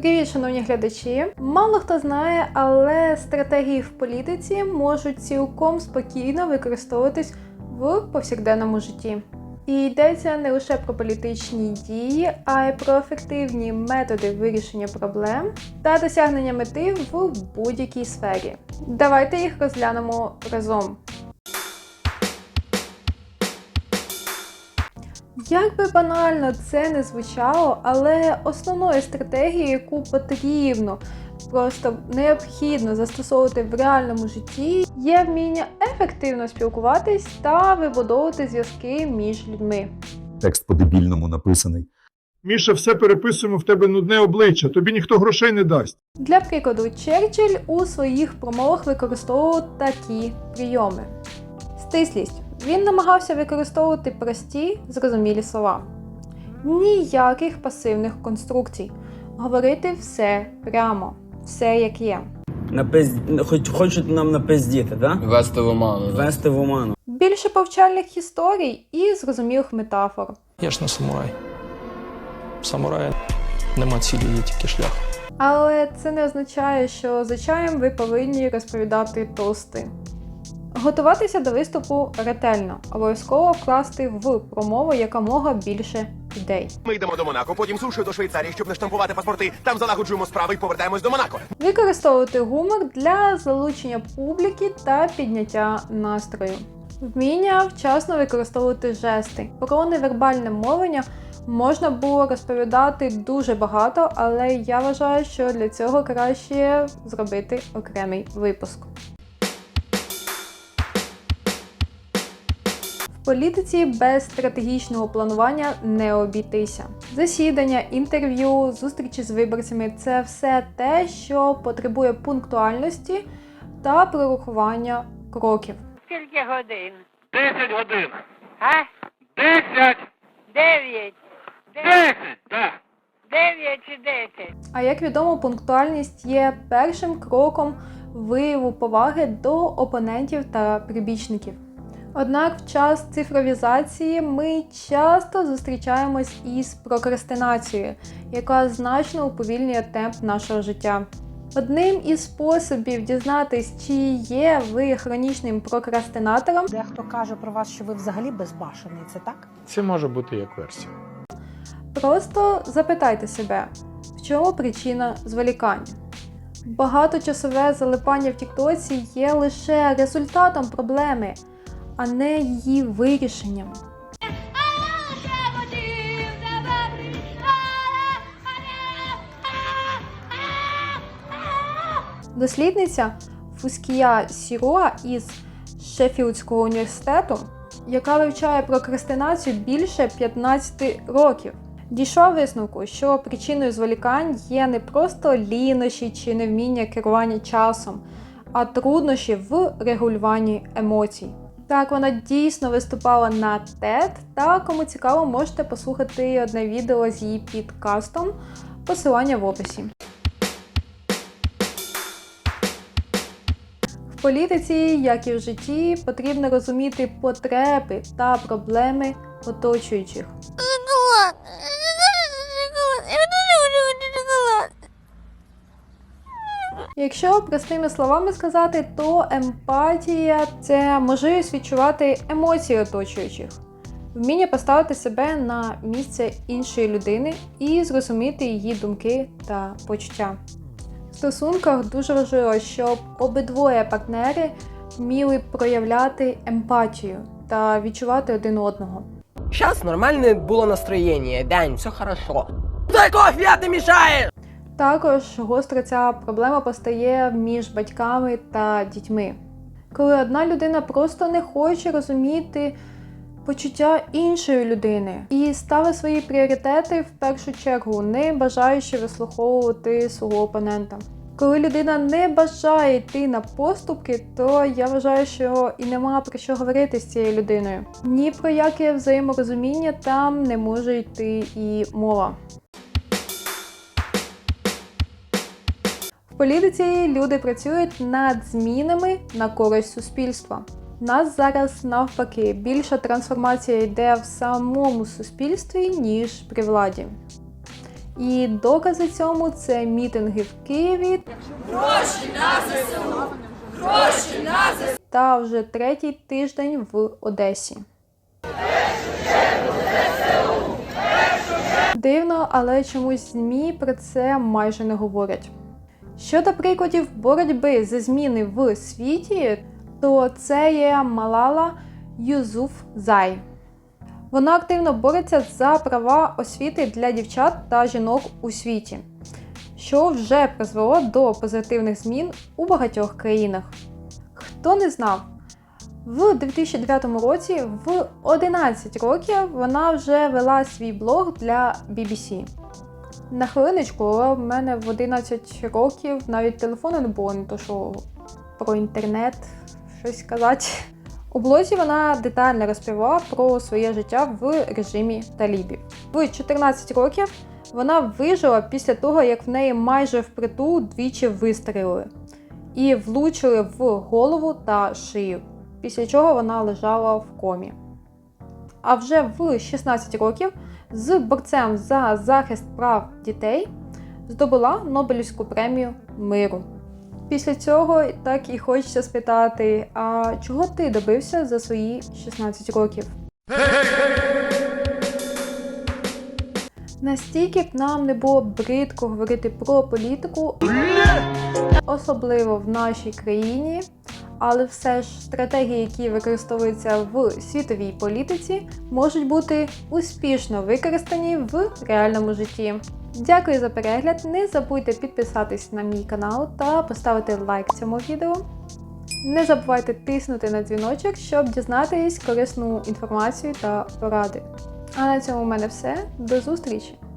Привіт, шановні глядачі! Мало хто знає, але стратегії в політиці можуть цілком спокійно використовуватись в повсякденному житті. І йдеться не лише про політичні дії, а й про ефективні методи вирішення проблем та досягнення мети в будь-якій сфері. Давайте їх розглянемо разом. Як би банально це не звучало, але основною стратегією, яку потрібно, просто необхідно застосовувати в реальному житті, є вміння ефективно спілкуватись та вибудовувати зв'язки між людьми. Текст по-дебільному написаний. Міша, все переписуємо в тебе нудне обличчя, тобі ніхто грошей не дасть. Для прикладу, Черчилль у своїх промовах використовував такі прийоми: стислість. Він намагався використовувати прості, зрозумілі слова. Ніяких пасивних конструкцій. Говорити все прямо, все як є. Напиз... Хоч хочуть нам напиздіти, да? Вести в оману. да. Ввести в оману. Більше повчальних історій і зрозумілих метафор. Я ж не самурай. Самурая нема цілі, є тільки шлях. Але це не означає, що за чаєм ви повинні розповідати тости. Готуватися до виступу ретельно, обов'язково вкласти в промову якомога більше ідей. Ми йдемо до Монако, потім сушою до Швейцарії, щоб не штампувати паспорти. Там залагоджуємо справи і повертаємось до Монако. Використовувати гумор для залучення публіки та підняття настрою. Вміння вчасно використовувати жести. Про невербальне мовлення можна було розповідати дуже багато, але я вважаю, що для цього краще зробити окремий випуск. Політиці без стратегічного планування не обійтися. Засідання, інтерв'ю, зустрічі з виборцями це все те, що потребує пунктуальності та прорахування кроків. Скільки годин? Десять годин. А? Десять. Дев'ять. Десять. Так. Дев'ять чи десять? А як відомо, пунктуальність є першим кроком вияву поваги до опонентів та прибічників. Однак в час цифровізації ми часто зустрічаємось із прокрастинацією, яка значно уповільнює темп нашого життя. Одним із способів дізнатись, чи є ви хронічним прокрастинатором, Дехто каже про вас, що ви взагалі безбашений, це так? Це може бути як версія. Просто запитайте себе, в чому причина зволікання. Багаточасове залипання в Тіктоці є лише результатом проблеми, а не її вирішенням. Дослідниця Фускія Сіроа із Шеффілдського університету, яка вивчає прокрастинацію більше 15 років, дійшла висновку, що причиною зволікань є не просто лінощі чи невміння керування часом, а труднощі в регулюванні емоцій. Так, вона дійсно виступала на TED, та кому цікаво, можете послухати одне відео з її підкастом, посилання в описі. В політиці, як і в житті, потрібно розуміти потреби та проблеми оточуючих. Якщо простими словами сказати, то емпатія це можливість відчувати емоції оточуючих, вміння поставити себе на місце іншої людини і зрозуміти її думки та почуття. В стосунках дуже важливо, щоб обидвоє партнери вміли проявляти емпатію та відчувати один одного. Сейчас нормальное было настроение, Дань, все хорошо. Дай кофе, а ты мешаешь! Також гостро ця проблема постає між батьками та дітьми. Коли одна людина просто не хоче розуміти почуття іншої людини і ставить свої пріоритети в першу чергу, не бажаючи вислуховувати свого опонента. Коли людина не бажає йти на поступки, то я вважаю, що і нема про що говорити з цією людиною. Ні про яке взаєморозуміння там не може йти і мова. Політиці люди працюють над змінами на користь суспільства. Нас зараз навпаки більша трансформація йде в самому суспільстві, ніж при владі. І докази цьому це мітинги в Києві. Та вже третій тиждень в Одесі. Дивно, але чомусь ЗМІ про це майже не говорять. Щодо прикладів боротьби за зміни в світі, то це є Малала Юзуфзай. Вона активно бореться за права освіти для дівчат та жінок у світі, що вже призвело до позитивних змін у багатьох країнах. Хто не знав, в 2009 році, в 11 років, вона вже вела свій блог для BBC. На хвилиночку, але в мене в 11 років навіть телефону не було, не то що про інтернет щось сказати. У блозі вона детально розповіла про своє життя в режимі талібів. В 14 років вона вижила після того, як в неї майже впритул двічі вистрілили і влучили в голову та шию, після чого вона лежала в комі. А вже в 16 років з борцем за захист прав дітей здобула Нобелівську премію миру. Після цього так і хочеться спитати: а чого ти добився за свої 16 років? Настільки б нам не було бридко говорити про політику, особливо в нашій країні, але все ж стратегії, які використовуються в світовій політиці, можуть бути успішно використані в реальному житті. Дякую за перегляд. Не забудьте підписатись на мій канал та поставити лайк цьому відео. Не забувайте тиснути на дзвіночок, щоб дізнатись корисну інформацію та поради. А на цьому в мене все. До зустрічі!